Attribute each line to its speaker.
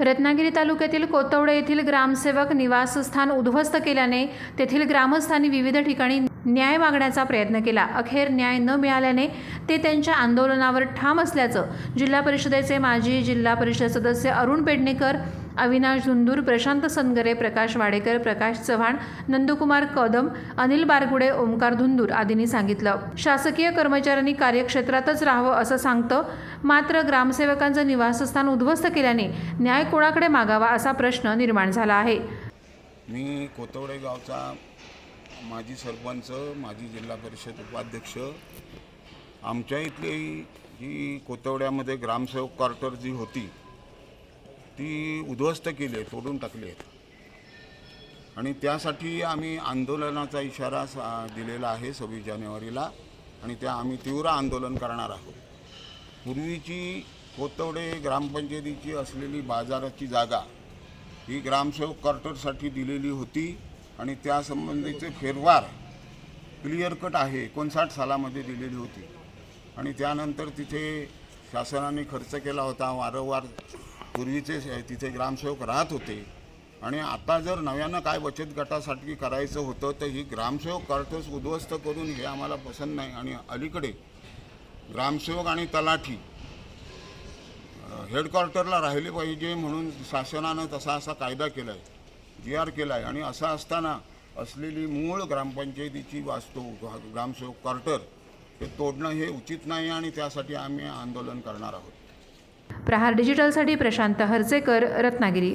Speaker 1: रत्नागिरी तालुक्यातील कोतवडे येथील ग्रामसेवक निवासस्थान उद्ध्वस्त केल्याने तेथील ग्रामस्थांनी विविध ठिकाणी न्याय मागण्याचा प्रयत्न केला. अखेर न्याय न मिळाल्याने ते त्यांच्या आंदोलनावर ठाम असल्याचं जिल्हा परिषदेचे माजी जिल्हा परिषद सदस्य अरुण पेडणेकर अविनाश धुंदूर प्रशांत सनगरे प्रकाश वाडेकर प्रकाश चव्हाण नंदकुमार कदम अनिल बारगुडे ओमकार धुंदूर आदींनी सांगितलं. शासकीय कर्मचाऱ्यांनी कार्यक्षेत्रातच राहावं असं सांगतं. मात्र ग्रामसेवकांचं निवासस्थान उद्ध्वस्त केल्याने न्याय कोणाकडे मागावा असा प्रश्न निर्माण झाला आहे.
Speaker 2: मी कोतवडे गावचा माजी सरपंच माजी जिल्हा परिषद उपाध्यक्ष. आमच्या इथली जी कोतवड्यामध्ये ग्रामसेवक क्वार्टर जी होती ती उद्ध्वस्त केली आहे तोडून टाकली आहेत. आणि त्यासाठी आम्ही आंदोलनाचा इशारा सा- दिलेला आहे सव्वीस जानेवारीला आणि त्या आम्ही तीव्र आंदोलन करणार आहोत. पूर्वीची कोतवडे ग्रामपंचायतीची असलेली बाजाराची जागा ही ग्रामसेवक क्वार्टरसाठी दिलेली होती आणि त्यासंबंधीचे फेरवार क्लिअर कट आहे एकोणसाठ सालामध्ये दिलेली होती. आणि त्यानंतर तिथे शासनाने खर्च केला होता वारंवार पूर्वीचे तिथे ग्रामसेवक राहत होते. आणि आता जर नव्यानं काय बचत गटासाठी करायचं होतं तर ही ग्रामसेवक क्वार्टर्स उद्ध्वस्त करून हे आम्हाला पसंत नाही. आणि अलीकडे ग्रामसेवक आणि तलाठी हेडक्वार्टरला राहिले पाहिजे म्हणून शासनानं तसा असा कायदा केला आहे जी आर केला आहे आणि असं असताना असलेली मूळ ग्रामपंचायतीची वास्तू ग्रामसेवक क्वार्टर हे तोडणं हे उचित नाही आणि त्यासाठी आम्ही आंदोलन करणार आहोत.
Speaker 1: प्रहार डिजिटलसाठी प्रशांत हर्चेकर रत्नागिरी.